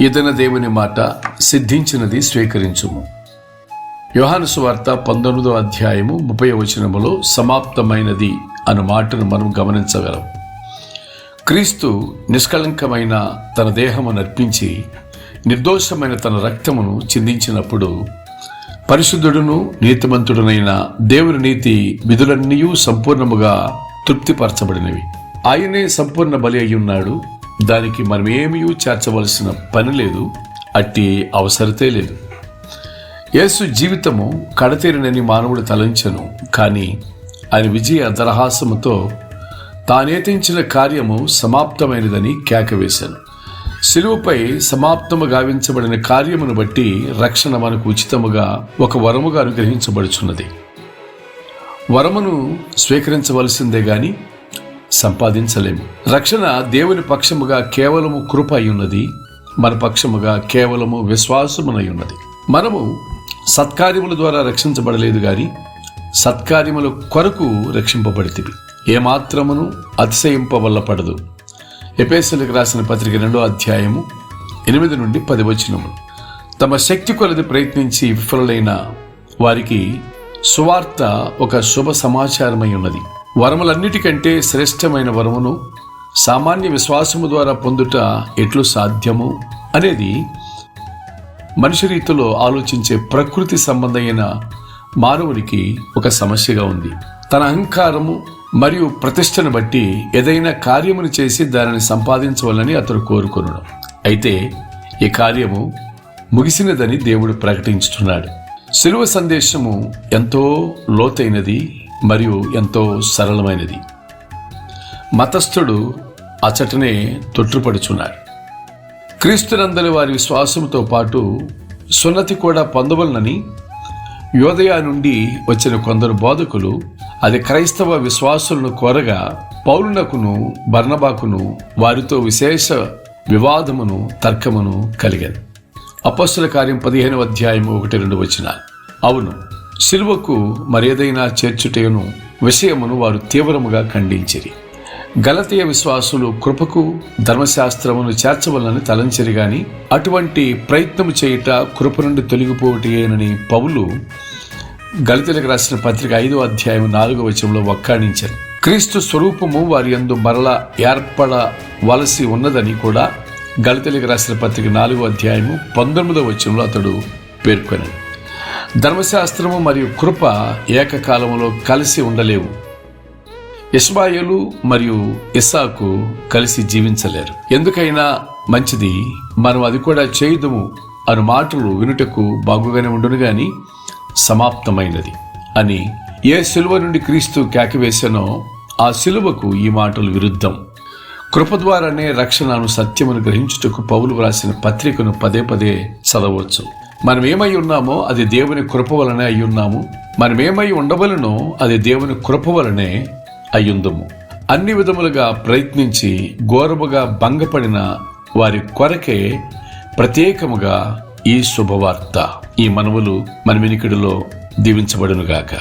ఇతన దేవుని మాట సిద్ధించినది స్వీకరించుము. యోహాను సువార్త పంతొమ్మిదో అధ్యాయము ముప్పై వచనములో సమాప్తమైనది అను మాటను మనం గమనించగలం. క్రీస్తు నిష్కళంకమైన తన దేహమును అర్పించి నిర్దోషమైన తన రక్తమును చిందించినప్పుడు పరిశుద్ధుడును నీతిమంతుడునైన దేవుని నీతి విధులన్నీ సంపూర్ణముగా తృప్తిపరచబడినవి. ఆయనే సంపూర్ణ బలి అయి ఉన్నాడు దానికి మనం ఏమీ చేర్చవలసిన పని లేదు అట్టి అవసరతే లేదు. యేసు జీవితము కడతీరినని మానవుడు తలంచను కానీ ఆయన విజయ దరహాసముతో తానేతించిన కార్యము సమాప్తమైనదని కేకవేశాను. శిలువపై సమాప్తము గావించబడిన కార్యమును బట్టి రక్షణ మనకు ఉచితముగా ఒక వరముగా అనుగ్రహించబడుచున్నది. వరమును స్వీకరించవలసిందే కానీ సంపాదించలేము. రక్షణ దేవుని పక్షముగా కేవలము కృప అయ్యున్నది మన పక్షముగా కేవలము విశ్వాసమునై ఉన్నది మనము సత్కార్యముల ద్వారా రక్షించబడలేదు గాని సత్కార్యముల కొరకు రక్షింపబడితివి. ఏమాత్రమును అతిశయింపవల్లపడదు. ఎపేసలకు రాసిన పత్రిక రెండో అధ్యాయము ఎనిమిది నుండి పది వచనములు. తమ శక్తి కొలది ప్రయత్నించి విఫలైన వారికి సువార్త ఒక శుభ సమాచారమై ఉన్నది వరములన్నిటికంటే శ్రేష్టమైన వరమును సామాన్య విశ్వాసము ద్వారా పొందుట ఎట్లు సాధ్యము అనేది మనిషి రీతిలో ఆలోచించే ప్రకృతి సంబంధమైన మానవునికి ఒక సమస్యగా ఉంది. తన అహంకారము మరియు ప్రతిష్టను బట్టి ఏదైనా కార్యమును చేసి దానిని సంపాదించవాలని అతడు కోరుకొనడం. అయితే ఈ కార్యము ముగిసినదని దేవుడు ప్రకటించుతున్నాడు శిలువ సందేశము ఎంతో లోతైనది మరియు ఎంతో సరళమైనది. మతస్థుడు అచటనే తొట్టుపడుచున్నాడు క్రీస్తునందరి వారి విశ్వాసంతో పాటు సున్నతి కూడా పొందవలనని యోదయ నుండి వచ్చిన కొందరు బోధకులు అది క్రైస్తవ విశ్వాసులను కోరగా పౌరునకును బర్ణబాకును వారితో విశేష వివాదమును తర్కమును కలిగాను. అపస్సుల కార్యం పదిహేను అధ్యాయం ఒకటి రెండు వచ్చిన అవును సిలువకు మరేదైనా చేర్చుటను విషయమును వారు తీవ్రముగా ఖండించిరి. గలతీయ విశ్వాసులు కృపకు ధర్మశాస్త్రమును చేర్చవలని తలంచిరి గాని అటువంటి ప్రయత్నము చేయుట కృప నుండి తొలగిపోవటేనని పౌలు గలితీలకు రాసిన పత్రిక ఐదో అధ్యాయం నాలుగో వచనంలో వక్కాణించారు. క్రీస్తు స్వరూపము వారి యందు మరల ఏర్పడవలసి ఉన్నదని కూడా గలితీలకు రాసిన పత్రిక నాలుగో అధ్యాయము పంతొమ్మిదో వచనంలో అతడు పేర్కొన్నాడు. ధర్మశాస్త్రము మరియు కృప ఏకకాలములో కలిసి ఉండలేవు. ఇస్మాయిలు మరియు ఇస్సాకు కలిసి జీవించలేరు. ఎందుకైనా మంచిది మనం అది కూడా చేయుదుము అను మాటలు వినుటకు బాగుగానే ఉండును గాని సమాప్తమైనది అని ఏ సిలువ నుండి క్రీస్తు కేకవేశానో ఆ సిలువకు ఈ మాటలు విరుద్ధం. కృప ద్వారానే రక్షణను సత్యమును గ్రహించుటకు పౌలు వ్రాసిన పత్రికను పదే పదే చదవచ్చు. మనం ఏమై ఉన్నామో అది దేవుని కృప వలనే అయి ఉన్నాము మనం ఏమై ఉండవలనో అది దేవుని కృప వలనే అయ్యుందము. అన్ని విధములుగా ప్రయత్నించి ఘోరముగా భంగపడిన వారి కొరకే ప్రత్యేకముగా ఈ శుభవార్త. ఈ మనవులు మన వినికిడిలో దీవించబడునుగాక.